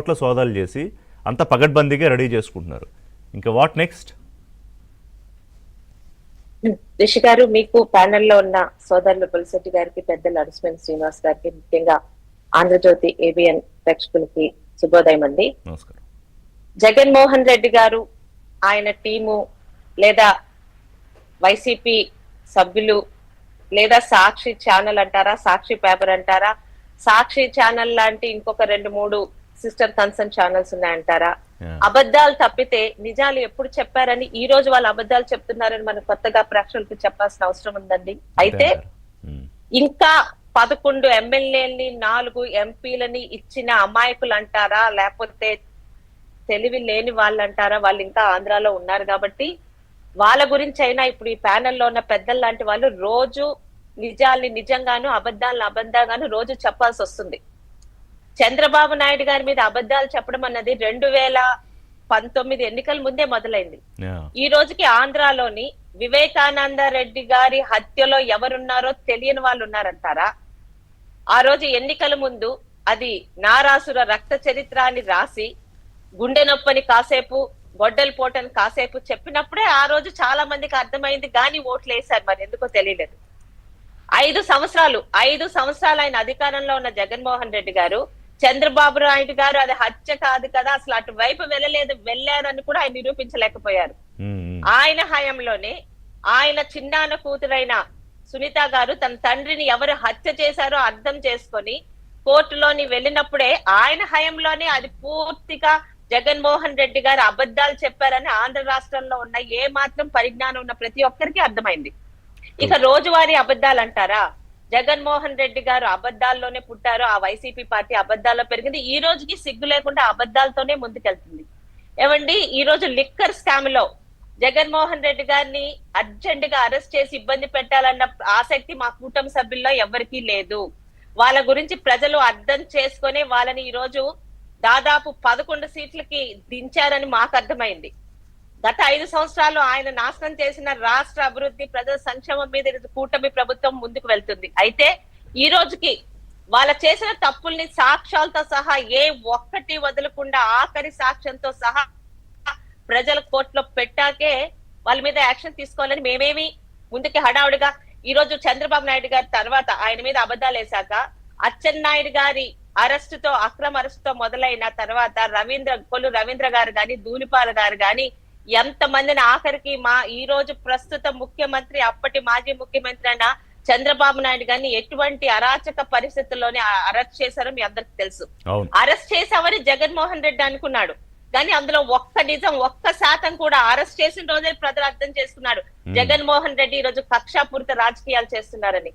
కోట్ల సోదాలు చేసి అంత పగడ్బందీగా రెడీ చేసుకుంటున్నారు. ఇంకా వాట్ నెక్స్ట్? రిషి గారు మీకు ప్యానెల్లో ఉన్న సోదరులు పులిశెట్టి గారికి పెద్దలు అడుసుమని శ్రీనివాస్ గారికి ముఖ్యంగా ఆంధ్రజ్యోతి ఏబిఎన్ ప్రేక్షకులకి శుభోదయం అండి. నమస్కారం. జగన్మోహన్ రెడ్డి గారు ఆయన టీము లేదా వైసీపీ సభ్యులు లేదా సాక్షి ఛానల్ అంటారా సాక్షి పేపర్ అంటారా సాక్షి ఛానల్ లాంటి ఇంకొక రెండు మూడు సిస్టర్ కన్సర్న్ ఛానల్స్ ఉన్నాయంటారా. అబద్ధాలు తప్పితే నిజాలు ఎప్పుడు చెప్పారని ఈ రోజు వాళ్ళు అబద్ధాలు చెప్తున్నారని మనం కొత్తగా ప్రేక్షకులకు చెప్పాల్సిన అవసరం ఉందండి. అయితే ఉమ్. ఇంకా పదకొండు ఎమ్మెల్యేలని నాలుగు ఎంపీలని ఇచ్చిన అమాయకులు అంటారా లేకపోతే తెలివి లేని వాళ్ళు అంటారా వాళ్ళు ఇంకా ఆంధ్రాలో ఉన్నారు కాబట్టి వాళ్ళ గురించి అయినా ఇప్పుడు ఈ ప్యానెల్లో ఉన్న పెద్దలు లాంటి వాళ్ళు రోజు నిజాల్ని నిజంగాను అబద్ధాలను అబద్ధంగాను రోజు చెప్పాల్సి వస్తుంది చంద్రబాబు నాయుడు గారి మీద అబద్ధాలు చెప్పడం అన్నది రెండు వేల పంతొమ్మిది ఎన్నికల ముందే మొదలైంది. ఈ రోజుకి ఆంధ్రాలోని వివేకానంద రెడ్డి గారి హత్యలో ఎవరున్నారో తెలియని వాళ్ళు ఉన్నారంటారా? ఆ రోజు ఎన్నికల ముందు అది నారాసుర రక్త చరిత్ర అని రాసి గుండె నొప్పని కాసేపు గొడ్డలి పోటని కాసేపు చెప్పినప్పుడే ఆ రోజు చాలా మందికి అర్థమైంది కానీ ఓట్లు వేశారు మరి ఎందుకో తెలియలేదు. ఐదు సంవత్సరాలు ఐదు సంవత్సరాలు ఆయన అధికారంలో ఉన్న జగన్మోహన్ రెడ్డి గారు చంద్రబాబు నాయుడు గారు అది హత్య కాదు కదా అసలు అటువైపు వెళ్ళలేదు వెళ్ళారని కూడా ఆయన నిరూపించలేకపోయారు. ఆయన హయాంలోనే ఆయన చిన్నాన్న కూతురైన సునీత గారు తన తండ్రిని ఎవరు హత్య చేశారో అర్థం చేసుకొని కోర్టులోని వెళ్ళినప్పుడే ఆయన హయాంలోనే అది పూర్తిగా జగన్మోహన్ రెడ్డి గారు అబద్ధాలు చెప్పారని ఆంధ్ర రాష్ట్రంలో ఉన్న ఏ మాత్రం పరిజ్ఞానం ఉన్న ప్రతి ఒక్కరికి అర్థమైంది. ఇక రోజువారీ అబద్ధాలు అంటారా జగన్మోహన్ రెడ్డి గారు అబద్ధాల్లోనే పుట్టారు. ఆ వైసీపీ పార్టీ అబద్ధాల్లో పెరిగింది. ఈ రోజుకి సిగ్గు లేకుండా అబద్ధాలతోనే ముందుకెళ్తుంది. ఏమండి ఈ రోజు లిక్కర్ స్కామ్లో జగన్మోహన్ రెడ్డి గారిని అర్జెంట్గా అరెస్ట్ చేసి ఇబ్బంది పెట్టాలన్న ఆసక్తి మా కూటమి సభ్యుల్లో ఎవరికీ లేదు. వాళ్ళ గురించి ప్రజలు అర్థం చేసుకొని వాళ్ళని ఈ రోజు దాదాపు పదకొండు సీట్లకి దించారని మాకు అర్థమైంది. గత ఐదు సంవత్సరాలు ఆయన నాశనం చేసిన రాష్ట్ర అభివృద్ధి ప్రజల సంక్షేమం మీద కూటమి ప్రభుత్వం ముందుకు వెళ్తుంది. అయితే ఈ రోజుకి వాళ్ళ చేసిన తప్పుల్ని సాక్ష్యాలతో సహా ఏ ఒక్కటి వదలకుండా ఆఖరి సాక్ష్యంతో సహా ప్రజల కోర్టులో పెట్టాకే వాళ్ళ మీద యాక్షన్ తీసుకోవాలని మేమేమి ముందుకి హడావుడిగా ఈ రోజు చంద్రబాబు నాయుడు గారి తర్వాత ఆయన మీద అబద్ధాలు వేశాక అచ్చెన్నాయుడు గారి అరెస్ట్తో అక్రమ అరెస్ట్తో మొదలైన తర్వాత రవీంద్ర కొల్లు రవీంద్ర గారు గాని ధూళిపాల గారు గాని ఎంత మందిని ఆఖరికి మా ఈ రోజు ప్రస్తుత ముఖ్యమంత్రి అప్పటి మాజీ ముఖ్యమంత్రి అయిన చంద్రబాబు నాయుడు గారిని ఎటువంటి అరాచక పరిస్థితుల్లోనే అరెస్ట్ చేశారో మీ అందరికి తెలుసు. అరెస్ట్ చేసామని జగన్మోహన్ రెడ్డి అనుకున్నాడు. కానీ అందులో ఒక్క నిజం ఒక్క శాతం కూడా అరెస్ట్ చేసిన రోజే ప్రజలు అర్థం చేసుకున్నాడు జగన్మోహన్ రెడ్డి ఈ రోజు కక్షాపూరిత రాజకీయాలు చేస్తున్నారని.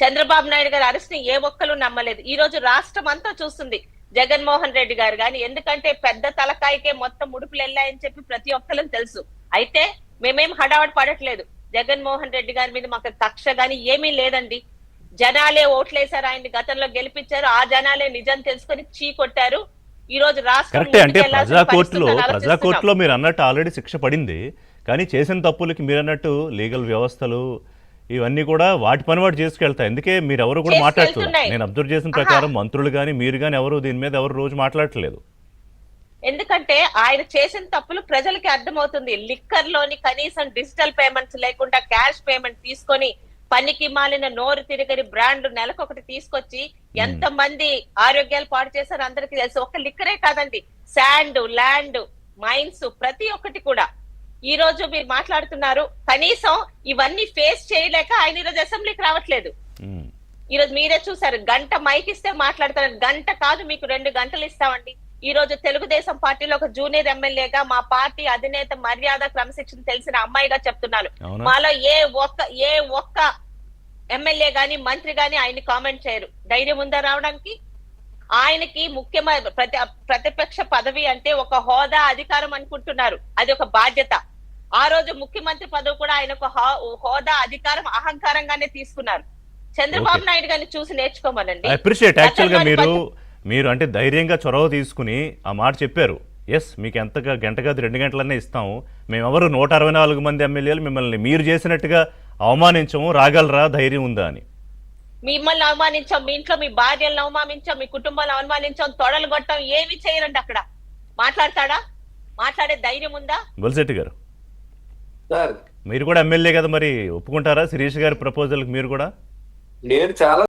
చంద్రబాబు నాయుడు గారి అరెస్ట్ని ఏ ఒక్కరు నమ్మలేదు. ఈ రోజు రాష్ట్రం అంతా చూస్తుంది. జగన్మోహన్ రెడ్డి గారు కానీ ఎందుకంటే పెద్ద తలకాయకే మొత్తం ముడుపులు వెళ్ళాయని చెప్పి ప్రతి ఒక్కరికి తెలుసు. అయితే మేమేం హడావడి పడట్లేదు. జగన్మోహన్ రెడ్డి గారి మీద మాకు కక్ష గాని ఏమీ లేదండి. జనాలే ఓట్లేశారు ఆయన్ని గతంలో గెలిపించారు ఆ జనాలే నిజం తెలుసుకొని చీ కొట్టారు. ఈ రోజు రాష్ట్రం కరెక్టే అంటే మీరు అన్నట్టు ఆల్రెడీ శిక్ష పడింది. కానీ చేసిన తప్పులకి మీరు అన్నట్టు లీగల్ వ్యవస్థలు ఇవన్నీ కూడా వాటి పని వాటి చేసుకెళ్తాయి అందుకే మీరు ఎవరు కూడా మాట్లాడలేదు చేసుకెళ్తున్నాయి. నేను అబ్జర్వ్ చేసిన ప్రకారం మంత్రులు కానీ మీరు కానీ ఎవరు దీని మీద ఎవరు రోజు మాట్లాడట్లేదు. ఎందుకంటే ఆయన చేసిన తప్పులు ప్రజలకి అర్థమవుతుంది. లిక్కర్లోని కనీసం డిజిటల్ పేమెంట్స్ లేకుండా క్యాష్ పేమెంట్ తీసుకొని పనికి మాలిన నోరు తిరగని బ్రాండ్ నెలకొకటి తీసుకొచ్చి ఎంత మంది ఆరోగ్యాలు పాడు చేశారో అందరికీ తెలుసు. ఒక లిక్కరే కాదండి. శాండ్ ల్యాండ్ మైన్స్ ప్రతి ఒక్కటి కూడా ఈ రోజు మీరు మాట్లాడుతున్నారు. కనీసం ఇవన్నీ ఫేస్ చేయలేక ఆయన ఈ రోజు అసెంబ్లీకి రావట్లేదు. ఈ రోజు మీరే చూసారు గంట మైక్ ఇస్తే మాట్లాడతారు. గంట కాదు మీకు రెండు గంటలు ఇస్తామండి. ఈ రోజు తెలుగుదేశం పార్టీలో ఒక జూనియర్ ఎమ్మెల్యేగా మా పార్టీ అధినేత మర్యాద క్రమశిక్షణ తెలిసిన అమ్మాయిగా చెప్తున్నాను అవునా? మాలో ఏ ఒక్క ఏ ఒక్క ఎమ్మెల్యే గాని మంత్రి గాని ఆయన్ని కామెంట్ చేయరు. ధైర్యం ఉందా రావడానికి? ఆయనకి ముఖ్యమైన ప్రతి ప్రతిపక్ష పదవి అంటే ఒక హోదా అధికారం అనుకుంటున్నారు. అది ఒక బాధ్యత. ఆ రోజు ముఖ్యమంత్రి పదవి కూడా ఆయన ఒక హో- హోదా అధికారం అహంకారంగానే తీసుకున్నారు. చంద్రబాబు. నాయుడు గారిని చూసి నేర్చుకోమనండి. అప్రిషియేట్. మీరు మీరు అంటే ధైర్యంగా చొరవ తీసుకుని ఆ మాట చెప్పారు. ఎస్ మీకు ఎంతగా గంట కాదు రెండు గంటలనే ఇస్తాము మేమెవరు నూట అరవై నాలుగు మంది ఎమ్మెల్యేలు మిమ్మల్ని మీరు చేసినట్టుగా అవమానించము రాగలరా ధైర్యం ఉందా అని. మిమ్మల్ని అవమానించాం మీ ఇంట్లో మీ భార్యలను అవమానించాం మీ కుటుంబాలను అవమానించాం తొడలు కొట్టాం ఏమి చేయరండి అక్కడ. మాట్లాడతాడా? మాట్లాడే ధైర్యం ఉందా? బొలిశెట్టి గారు. సార్. మీరు కూడా ఎమ్మెల్యే కదా మరి ఒప్పుకుంటారా? శిరీష్ గారి ప్రపోజల్కి మీరు కూడా? నేను చాలా